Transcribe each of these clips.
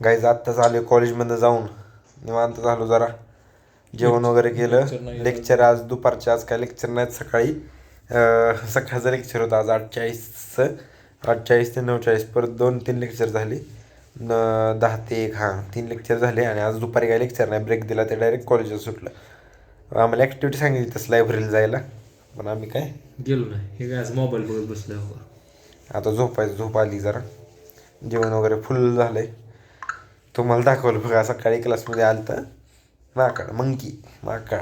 Guys आत्ताच आलो कॉलेजमधनं जाऊन. निवांत झालो जरा. जेवण वगैरे केलं. लेक्चर आज दुपारचे. आज काय लेक्चर नाहीत सकाळी. सकाळचं लेक्चर होतं. आज अठ्ठावीसचं अठ्ठावीस ते नऊचाळीस. परत दोन तीन लेक्चर झाली. दहा ते एक हां तीन लेक्चर झाले. आणि आज दुपारी काय लेक्चर नाही. ब्रेक दिला ते डायरेक्ट कॉलेजला सुटलं. आम्हाला ॲक्टिव्हिटी सांगितली तसं लायब्ररीला जायला. पण आम्ही काय? गेलो नाही. हे काय आज मोबाईल बघत बसलो हो आता झोपायचं. झोप आली जरा. जेवण वगैरे फुल झालंय. तुम्हाला दाखवलं बघा सकाळी क्लासमध्ये आलं तर माकड मंकी माकड.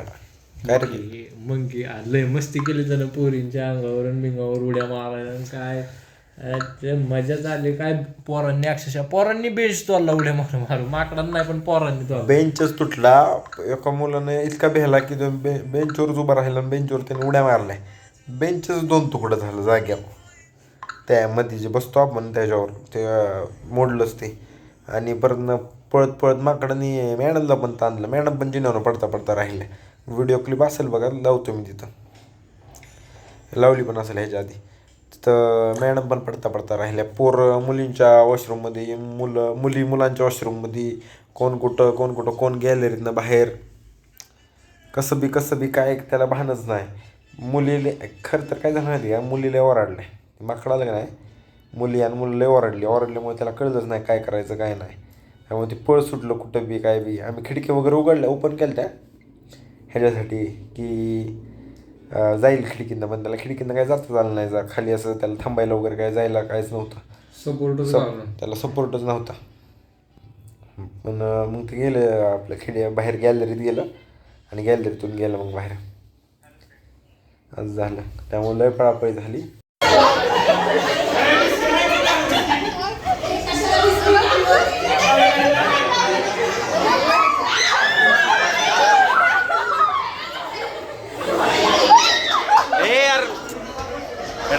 काय रे मग की लय मस्ती केली त्यानं पोरींच्या अंगावर आणि बिंगावर उड्या मारायला आणि काय. अरे ते मजा झाली. काय पोरांनी अक्षरशः पोरांनी बेंच तोडला उड्या मारू मारू माकडांना नाही पण पोरांनी तोडला. बेंचच तुटला. एका मुलाने इतका भेला की तो बे बेंचवरच उभा राहिला आणि बेंचवर त्याने उड्या मारल्या. बेंचच दोन तुकडं झालं जाग्यावर. त्यामध्ये जे बसतो आपण त्याच्यावर. ते अं, मोडलंच ते. आणि परत पळत पळत माकडांनी मॅडमला पण ताणलं मॅडम पण जिन्यावर पडता पडता राहिले. व्हिडिओ क्लिप असेल बघा लावतो मी तिथं. लावली पण असेल ह्याच्या आधी. तिथं मॅडम पण पडता पडता राहिल्या. पोर मुलींच्या वॉशरूममध्ये मुलं मुली मुलांच्या वॉशरूममध्ये कोण कुठं कोण कुठं कोण गॅलरीतनं बाहेर. कसं बी कसं बी काय त्याला भानच नाही. मुलीले खरं तर काय झालं माहिती का? मुलीला ओरडले. माकडाला का नाही? मुली आणि मुलं लय ओरडली. ओरडल्यामुळे त्याला कळलंच नाही काय करायचं काय नाही. त्यामुळे ते पळ सुटलं कुठं बी काय बी. आम्ही खिडकी वगैरे उघडल्या ओपन केल्या त्या ह्याच्यासाठी की जाईल खिडकीनं पण त्याला खिडकीनं काय जाता झालं नाही. जा खाली असं त्याला थांबायला वगैरे काय जायला काहीच नव्हतं. सपोर्टच सप- त्याला सपोर्टच नव्हता. पण मग ते गेलं आपलं खिडे बाहेर गॅलरीत गेलं आणि गॅलरीतून गेलं मग बाहेर. असं झालं. त्यामुळे लय पळापळी झाली. ए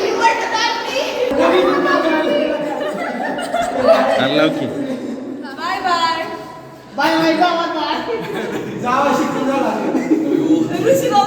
मी पटत आली. लाव की बाय बाय ऋषी भाऊ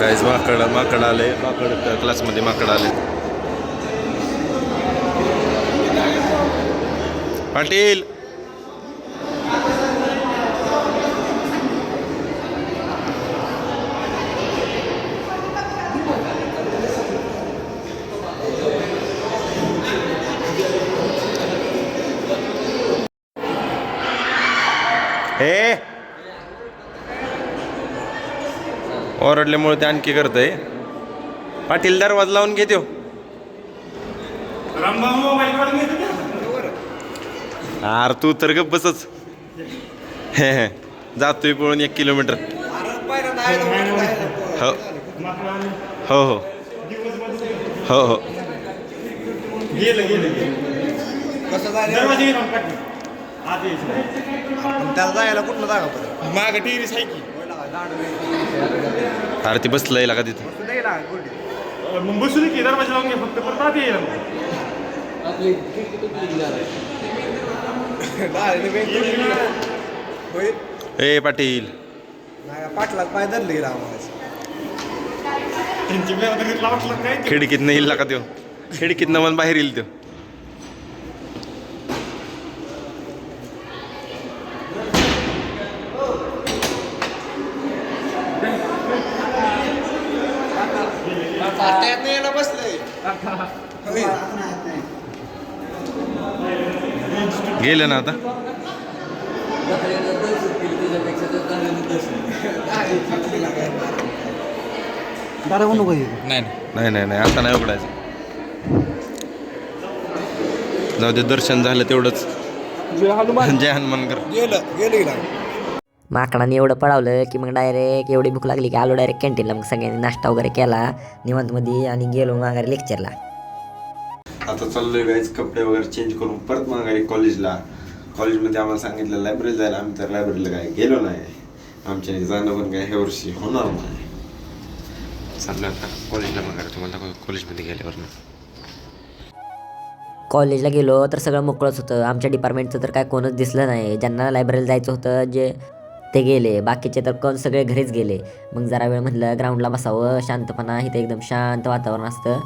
काहीच माकड माकड आले माकड क्लासमध्ये माकड आले पाटील हे ओरडल्यामुळे ते आणखी करतंय. पाटील दरवाजा लावून घेतो आर तू तर गप बसच हे हे. जातोय पळून एक किलोमीटर. हो. हो हो. हो हो. गेलं गेलं त्याला जायला कुठलं जागा माग टेरिस आहे की. अरे ती बसलंय का तिथं? नाही ना गुड अं, मग बसू दे की दरवाजा लावून घे फक्त परत आत येईल होय ए पाटील. नाही पाटलाच पाय धरले गेला आम्हाला त्यांची वेळा तरी वाटलं काय ते. खिडकीतनं येईल का त्यो? खिडकीतनं पण बाहेर येईल त्यो. त्यात नाही यायला बसलंय. गेलं ना आता? नाही नाही. नाही आता नाही उघडायचं. जाऊ दे दर्शन झालं तेवढंच. जय हनुमानकर गेलं गेलं गेला माकडाने एवढं पळावलं की मग डायरेक्ट एवढी भूक लागली की आलो डायरेक्ट कॅन्टीनला मग सगळ्यांनी नाश्ता वगैरे केला निवांतमध्ये आणि गेलो माघारी लेक्चरला आता चाललोय गाईज कपडे वगैरे चेंज करून परत माघारी कॉलेजला कॉलेजमध्ये आम्हाला सांगितलं लायब्ररी जायला. आम्ही तर लायब्ररीला काय गेलो नाही. आमच्या जाणं पण काय ह्या वर्षी होणार नाही. चाललं आता कॉलेजला माघारी. तुम्हाला कॉलेजमध्ये गेल्यावर. कॉलेजला गेलो तर सगळं मोकळंच होतं. आमच्या डिपार्टमेंटचं तर काय कोणच दिसलं नाही. ज्यांना लायब्ररीला जायचं होतं जे ते गेले बाकीचे तर कोण सगळे घरीच गेले. मग जरा वेळ म्हटलं ग्राउंडला बसावं शांतपणा इथे एकदम शांत वातावरण असतं.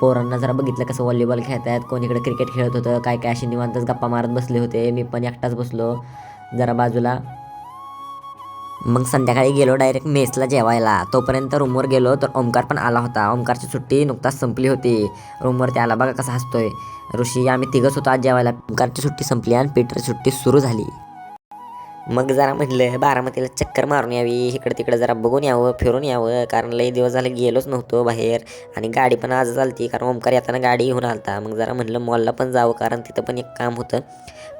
पोरांना जरा बघितलं कसं व्हॉलीबॉल खेळत आहेत कोण इकडे क्रिकेट खेळत होतं काय काय असे निवांतच गप्पा मारत बसले होते मी पण एकटाच बसलो जरा बाजूला. मग संध्याकाळी गेलो डायरेक्ट मेसला जेवायला. तोपर्यंत रूमवर गेलो तर ओमकार पण आला होता. ओमकारची सुट्टी नुकताच संपली होती. रूमवरती आला बघा कसा हसतोय. ऋषी आम्ही तिघंच होतो आज जेवायला. ओमकारची सुट्टी संपली आणि पीटरची सुट्टी सुरू झाली. मग जरा म्हटलं बारामतीला चक्कर मारून यावी इकडं तिकडं जरा बघून यावं फिरून यावं कारण लई दिवस झाले गेलोच नव्हतो बाहेर आणि गाडी पण आज चालती कारण ओमकार येताना गाडी घेऊन आलता. मग जरा म्हटलं मॉलला पण जावं कारण तिथं पण एक काम होतं.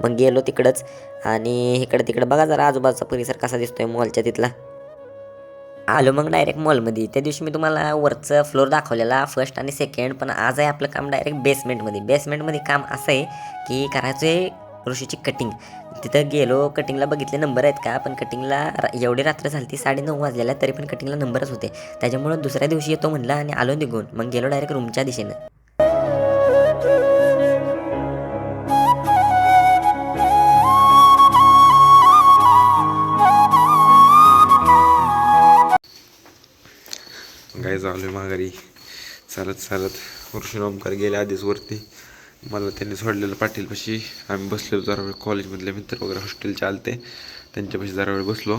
मग गेलो तिकडंच आणि इकडं तिकडं बघा जरा आजूबाजूचा परिसर कसा दिसतोय मॉलच्या तिथला. आलो मग डायरेक्ट मॉलमध्ये. त्या दिवशी मी तुम्हाला वरचं फ्लोर दाखवलेला फर्स्ट आणि सेकंड पण आज आहे आपलं काम डायरेक्ट बेसमेंटमध्ये बेसमेंटमध्ये काम असं आहे की करायचं आहे ऋषीची कटिंग तिथं गेलो कटिंगला बघितले नंबर आहेत का? पण कटिंगला रा- एवढी रात्र झाली ती साडेनऊ वाजलेल्या तरी पण कटिंगला नंबरच होते. त्याच्यामुळं दुसऱ्या दिवशी येतो म्हणला आणि आलो निघून. मग गेलो डायरेक्ट रूमच्या दिशेनं. गाय आहे माघारी. चालत चालत वर्षून ओमकार गेले आधीच वरती. मला त्यांनी सोडलेलं पाटीलपाशी. आम्ही बसलेलो जरा वेळ कॉलेजमधले मित्र वगैरे हॉस्टेलचे आलते. त्यांच्यापाशी जरा वेळ बसलो.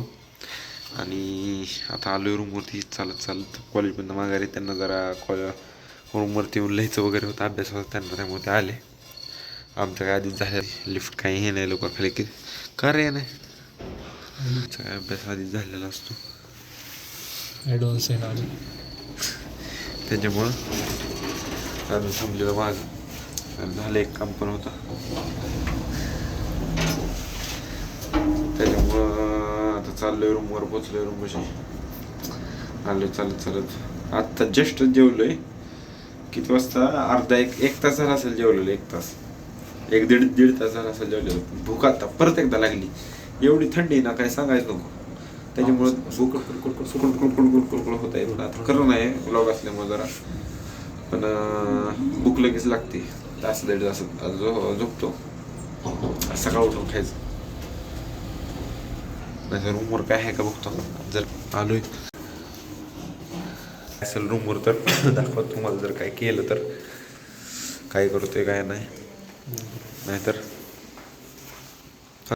आणि आता आलोय रूमवरती चालत चालत कॉलेजमधनं माघारी. त्यांना जरा कॉल रूमवरती येऊन लिहायचं वगैरे होतं अभ्यास होता त्यांना त्यामुळे ते आले. आमच्या काय आधीच झाल्या लिफ्ट काही हे नाही लवकर खाली की का रे नाही. आमचा काय अभ्यास आधीच झालेला असतो. ॲडव्हान्स आहे ना त्याच्यामुळं आम्ही थांबलेलो माग. आणि झालं एक काम पण होतं. त्याच्यामुळं आता चाललोय रूमवर पोचलोय रूम कशी आलोय चालत चालत. आत्ता जस्ट जेवलोय. किती वाजता? अर्धा एक एक तास झाला असेल जेवलेलो एक तास. एक दीड दीड तास झाला असेल जेवलेलो. भूक आता परत एकदा लागली. एवढी थंडी ना काय सांगायचं नको. त्याच्यामुळं भूक कुडकुड कुडकुड कुडकुड होत आहे. आता खरं नाही ब्लॉग असल्यामुळे जरा. पण भूक लगेच लागते. तास दीड तास झोपतो. सकाळ उठून खायचं. नाही रूमवर काय आहे का बघतो. जर आलोय. असेल रूमवर तर दाखवत तुम्हाला जर काय केलं तर. काय करतोय काय नाही. नाहीतर